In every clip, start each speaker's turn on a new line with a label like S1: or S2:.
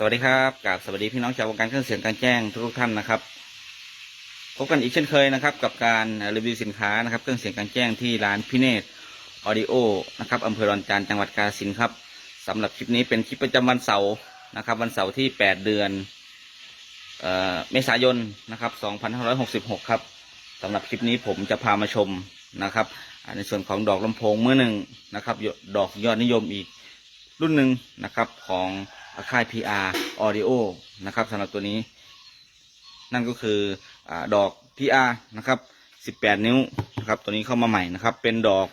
S1: สวัสดีครับกาบสวัสดีพี่น้องชาววงการเครื่องเสียงการแจ้งทุกท่านนะครับพบกันอีกเช่นเคยนะครับ กับการรีวิวสินค้านะครับ เครื่องเสียงการแจ้งที่ร้านพิเนตออดิโอนะครับอำเภอรอนจานจังหวัดกาฬสินครับสำหรับคลิปนี้เป็นคลิปประจำวันเสาร์นะครับ วันเสาร์ที่ 8 เดือนเอ่อเมษายนนะครับ2566 ครับสำหรับคลิปนี้ผมจะพามาชมนะครับ ในส่วนของดอกลำโพงเมื่อหนึ่งนะครับ ดอกยอดนิยมอีกรุ่นหนึ่งนะครับของ ค่าย PR Audio นะครับสำหรับตัวนี้ นั่นก็คืออดอก PR นะครับ 18 นิ้วนะครับตัวนี้เข้ามาใหม่นะครับ เป็นดอก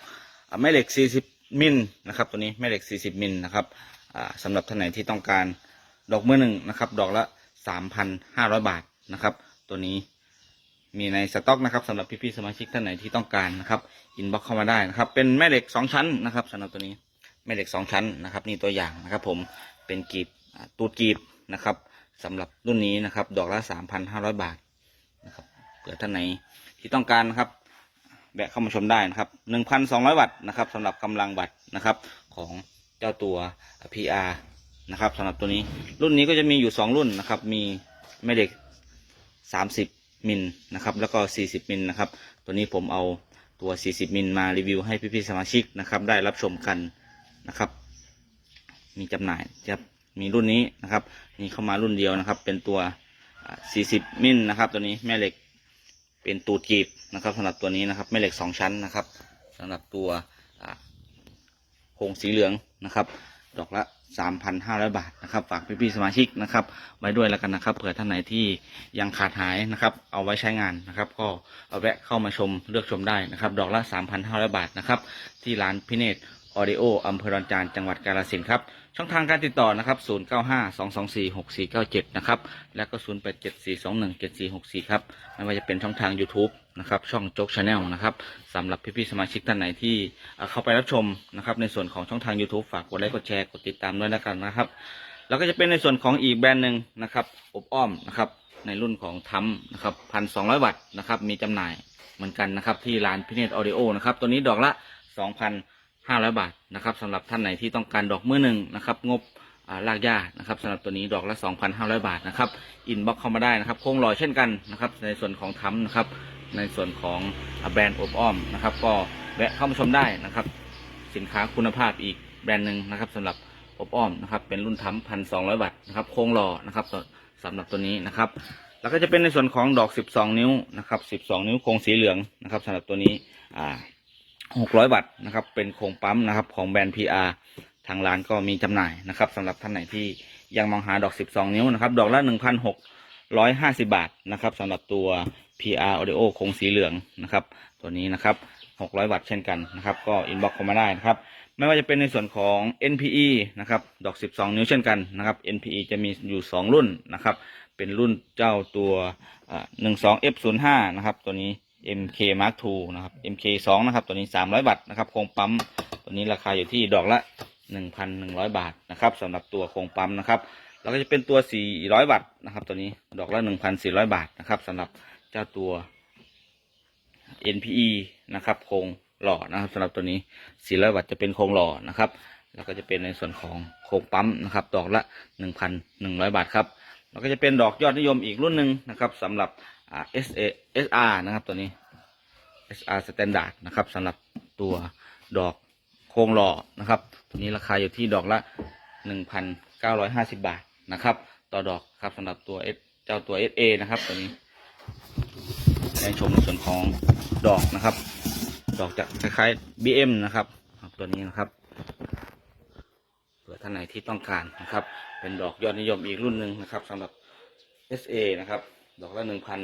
S1: แม่เหล็ก 40 มิลนะครับตัวนี้แม่เหล็ก 40 มิลนะครับสำหรับท่านไหนที่ต้องการดอกเมื่อหนึ่งนะครับ ดอกละ 3,500 บาทนะครับ ตัวนี้มีในสต็อกนะครับสำหรับพี่ๆสมาชิกท่านไหนที่ต้องการนะครับอินบ็อกเข้ามาได้นะครับ เป็นแม่เหล็ก 2 ชั้นนะครับสำหรับตัวนี้แม่เหล็กสองชั้นนะครับ นี่ตัวอย่างนะครับ ผมเป็นกีบ ตูดกีบนะครับสำหรับรุ่นนี้นะครับ ดอกละสามพันห้าร้อยบาทนะครับเผื่อท่านไหนที่ต้องการนะครับแวะเข้ามาชมได้นะครับหนึ่งพันสองร้อยวัตต์นะครับสำหรับกำลังวัตต์นะครับของเจ้าตัว PR นะครับสำหรับตัวนี้รุ่นนี้ก็จะมีอยู่สองรุ่นนะครับ มีแม่เหล็กสามสิบมิลนะครับ แล้วก็สี่สิบมิลนะครับ ตัวนี้ผมเอาตัว 40 มิลมารีวิวให้พี่ๆสมาชิกนะครับ ได้รับชมกันนะครับ มีจำหน่ายจะ มีรุ่นนี้นะครับมีเข้ามารุ่นเดียวนะครับ เป็นตัว 40 มิลนะครับ ตัวนี้แม่เหล็กเป็นตูดกีบนะครับสำหรับตัวนี้นะครับแม่เหล็กสองชั้นนะครับสำหรับตัวโครงสีเหลืองนะครับ ดอกละ 3,500 บาทนะครับ ฝากพี่ๆสมาชิกนะครับ ไว้ด้วยแล้วกันนะครับเผื่อท่านไหนที่ยังขาดหายนะครับ เอาไว้ใช้งานนะครับ ก็เอาแวะเข้ามาชมเลือกชมได้นะครับ ดอกละ 3,500 บาทนะครับ ที่ร้านพิเนต ออดิโออำเภอดอนจานจังหวัดกาฬสินธุ์ครับ ช่องทางการติดต่อนะครับ 0952246497 นะครับ แล้วก็ 0874217464 ครับ ไม่ว่าจะเป็นช่องทาง YouTube นะครับ ช่องโจ๊กชาแนลนะครับสำหรับพี่ๆสมาชิกท่านไหนที่เข้าไปรับชมนะครับ ในส่วนของช่องทาง YouTube ฝากกดไลค์กดแชร์กดติดตามด้วยแล้วกันนะครับ แล้วก็จะเป็นในส่วนของอีกแบรนด์หนึ่งนะครับอบอ้อมนะครับในรุ่นของทัมนะครับพันสองร้อยวัตต์นะครับมีจำหน่ายเหมือนกันนะครับที่ร้านพิเนตออดิโอนะครับตัวนี้ดอกละสองพัน 500บาทนะครับสำหรับท่านไหนที่ต้องการดอกมือหนึ่งนะครับงบอ่ากหญ้านะครับสำหรับตัวนี้ดอกละ 2,500 บาทนะครับอินบ็อกเข้ามาได้นะครับโครงลอยเช่นกันนะครับในส่วนของทั้มนะครับในส่วนของแบรนด์อบอ้อมนะครับก็แวะเข้ามาชมได้นะครับ สินค้าคุณภาพอีกแบรนด์หนึ่งนะครับสำหรับอบอ้อมนะครับเป็นรุ่นทั้มพันสองร้อยวัตต์นะครับโครงหล่อนะครับสสำหรับตัวนี้นะครับ แล้วก็จะเป็นในส่วนของดอก 12 นิ้วนะครับ 12 นิ้วโครงสีเหลืองนะครับสำหรับตัวนี้อ่า 600 วัตต์นะครับ เป็นโครงปั๊มนะครับของแบรนด์ PR ทางร้านก็มีจำหน่ายนะครับสำหรับท่านไหนที่ยังมองหาดอก 12 นิ้วนะครับ ดอกละ 1,650 บาทนะครับสำหรับตัว PR Audio โครงสีเหลืองนะครับ ตัวนี้นะครับ 600 วัตต์เช่นกันนะครับ ก็อินบ็อกเข้ามาได้นะครับ ไม่ว่าจะเป็นในส่วนของ NPE นะครับ ดอก 12 นิ้วเช่นกันนะครับ NPE จะมีอยู่ 2 รุ่นนะครับ เป็นรุ่นเจ้าตัวอ่า12 F05 นะครับ ตัวนี้ MK Mark II นะครับ MK 2นะครับ ตัวนี้ 300 วัตต์นะครับ โครงปั๊ม ตัวนี้ราคาอยู่ที่ดอกละ 1,100 บาทนะครับสำหรับตัวโครงปั๊มนะครับ แล้วก็จะเป็นตัว 400 วัตต์นะครับ ตัวนี้ ดอกละ 1,400 บาทนะครับสำหรับเจ้าตัว NPE นะครับโครงหล่อนะครับสำหรับตัวนี้ 400 วัตต์จะเป็นโครงหล่อนะครับ แล้วก็จะเป็นในส่วนของโครงปั๊มนะครับ ดอกละ 1,100 บาทครับ แล้วก็จะเป็นดอกยอดนิยมอีกรุ่นหนึ่งนะครับสำหรับ อ่า SA SR นะครับตัวนี้ SR Standard นะครับสำหรับตัวดอกโครงหล่อนะครับ ตัวนี้ราคาอยู่ที่ดอกละ 1,950 บาทนะครับ ต่อดอกครับสำหรับตัว S เจ้าตัว SA นะครับตัวนี้ได้ชมในส่วนของดอกนะครับ ดอกจะคล้ายๆ BM นะครับครับตัวนี้นะครับเผื่อท่านไหนที่ต้องการนะครับ เป็นดอกยอดนิยมอีกรุ่นหนึ่งนะครับสำหรับ SA นะครับ ดอกละหนึ่งพัน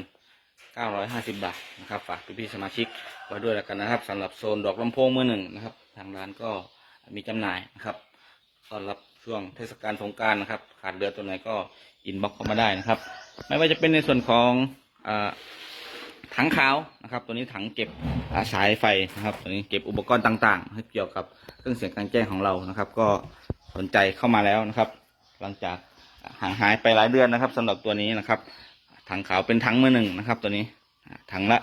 S1: เก้าร้อยห้าสิบาทนะครับ ฝากพี่ๆสมาชิกไว้ด้วยแล้วกันนะครับสำหรับโซนดอกลำโพงมือหนึ่งนะครับ ทางร้านก็มีจำหน่ายนะครับต้อนรับช่วงเทศกาลสงการนะครับ ขาดเรือตัวไหนก็อินบ็อกเข้ามาได้นะครับ ไม่ว่าจะเป็นในส่วนของอถังขาวนะครับ ตัวนี้ถังเก็บาสายไฟนะครับ ตัวนี้เก็บอุปกรณ์ต่างๆให้เกี่ยวกับเครื่องเสียงกลางแจ้งของเรานะครับ ก็สนใจเข้ามาแล้วนะครับ หลังจากห่างหายไปหลายเดือนนะครับสำหรับตัวนี้นะครับ ถังขาวเป็นถังมือหนึ่งนะครับ ตัวนี้ถังละ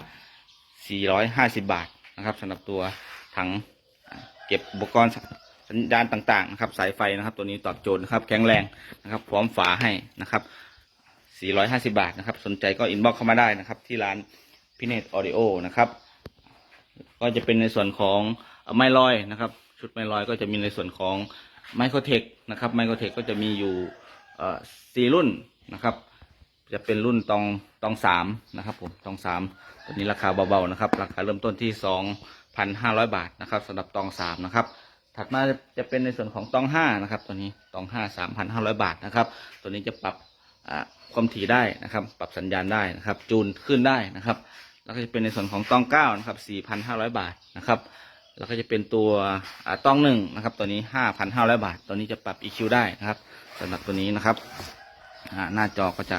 S1: 450 บาทนะครับสำหรับตัวถังเก็บอุปกรณ์สัญญาณต่างๆนะครับ สายไฟนะครับ ตัวนี้ตอบโจทย์นะครับ แข็งแรงนะครับ พร้อมฝาให้นะครับ 450 บาทนะครับ สนใจก็อินบ็อกเข้ามาได้นะครับ ที่ร้านพิเนตออดิโอนะครับ ก็จะเป็นในส่วนของไม้ลอยนะครับ ชุดไม้ลอยก็จะมีในส่วนของไมโครเทคนะครับไมโครเทคก็จะมีอยู่สี่รุ่นนะครับ จะเป็นรุ่นตองตองสามนะครับผมตองสามตัวนี้ราคาเบาๆนะครับ ราคาเริ่มต้นที่สองพันห้าร้อยบาทนะครับสำหรับตองสามนะครับ ถัดมาจะเป็นในส่วนของตองห้านะครับ ตัวนี้ตองห้าสามพันห้าร้อยบาทนะครับ ตัวนี้จะปรับความถี่ได้นะครับ ปรับสัญญาณได้นะครับ จูนขึ้นได้นะครับ แล้วก็จะเป็นในส่วนของตองเก้านะครับสี่พันห้าร้อยบาทนะครับแล้วก็จะเป็นตัวตองหนึ่งนะครับ ตัวนี้ห้าพันห้าร้อยบาท ตัวนี้จะปรับ EQ ได้นะครับสำหรับตัวนี้นะครับหน้าจอก็จะ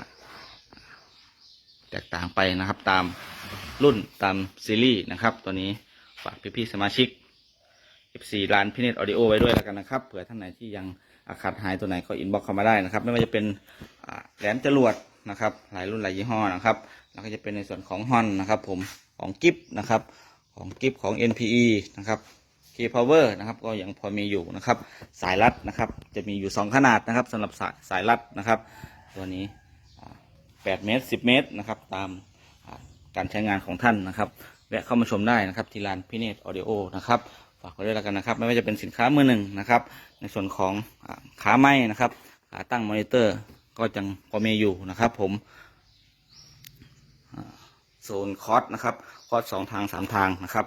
S1: แตกต่างไปนะครับ ตามรุ่นตามซีรีส์นะครับ ตัวนี้ฝากพี่ๆสมาชิก F4 ร้านพิเนตออดิโอไว้ด้วยแล้วกันนะครับเผื่อท่านไหนที่ยังอาขาดหายตัวไหนก็อินบ็อกเข้ามาได้นะครับ ไม่ว่าจะเป็นแหลมจรวดนะครับ หลายรุ่นหลายยี่ห้อนะครับ แล้วก็จะเป็นในส่วนของฮอนนะครับผมของกิฟนะครับของกิฟของ NPE นะครับ K Power นะครับก็ยังพอมีอยู่นะครับ สายรัดนะครับ จะมีอยู่ 2 ขนาดนะครับสำหรับสายสายรัดนะครับ ตัวนี้ 8 เมตร 10 เมตรนะครับ ตามการใช้งานของท่านนะครับแวะเข้ามาชมได้นะครับที่ร้านพิเนตออเดโอนะครับฝากไว้ด้วยแล้วกันนะครับ ไม่ว่าจะเป็นสินค้ามือหนึ่งนะครับ ในส่วนของขาไม้นะครับขาตั้งมอนิเตอร์ก็ยังพอมีอยู่นะครับผมอ่าโซนคอร์สนะครับคอร์สสองทางสามทางนะครับ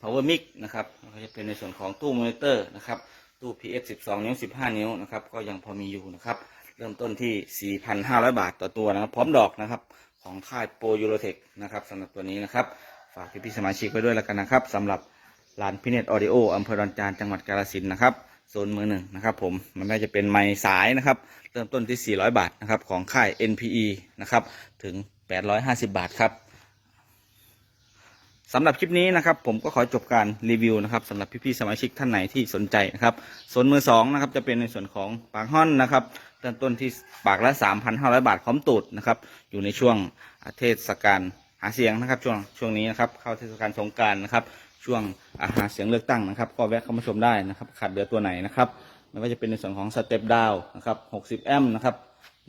S1: power mic นะครับก็จะเป็นในส่วนของตู้มอนิเตอร์นะครับตู้ PS 12 นิ้ว 15 นิ้วนะครับ ก็ยังพอมีอยู่นะครับ เริ่มต้นที่ 4,500 บาทต่อตัวนะครับ พร้อมดอกนะครับ ของค่ายโปรยูโรเทคนะครับสำหรับตัวนี้นะครับ ฝากพี่ๆสมาชิกไว้ด้วยแล้วกันนะครับสำหรับร้านพิเนตออดิโออำเภอดอนจานจังหวัดกาฬสินธุ์นะครับโซนมือหนึ่งนะครับผมมันไม่จะเป็นไม้สายนะครับ เริ่มต้นที่ 400 บาทนะครับ ของค่าย NPE นะครับ ถึง 850 บาทครับสำหรับคลิปนี้นะครับ ผมก็ขอจบการรีวิวนะครับสำหรับพี่ๆสมาชิกท่านไหนที่สนใจนะครับส่วนมือสองนะครับจะเป็นในส่วนของปากห้อนนะครับ ริ่มต้นที่ปากละ 3,500 บาทพร้อมตูดนะครับ อยู่ในช่วงเทศกาลหาเสียงนะครับ ช่วงช่วงนี้นะครับ เข้าเทศกาลสงกรารนะครับ ช่วงาหาเสียงเลือกตั้งนะครับ ก็แวะเข้ามาชมได้นะครับขาดเหลือตัวไหนนะครับไม่ว่าจะเป็นในส่วนของสเต็ปดาวนะครับ 60 แอมป์นะครับ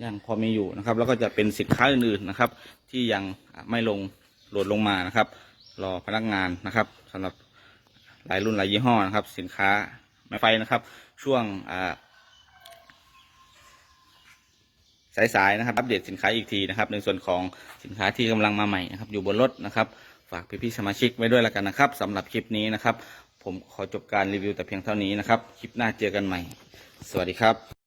S1: ยังพอมีอยู่นะครับ แล้วก็จะเป็นสินค้าอื่นๆนะครับ ที่ยังไม่ลงโหลดลงมานะครับ รอพนักงานนะครับสำหรับหลายรุ่นหลายยี่ห้อนะครับ สินค้าไม้ไฟนะครับ ช่วงอ่า สายๆนะครับอัปเดตสินค้าอีกทีนะครับในส่วนของสินค้าที่กำลังมาใหม่นะครับอยู่บนรถนะครับฝากพี่ๆสมาชิกไว้ด้วยแล้วกันนะครับสำหรับคลิปนี้นะครับ ผมขอจบการรีวิวแต่เพียงเท่านี้นะครับ คลิปหน้าเจอกันใหม่ สวัสดีครับ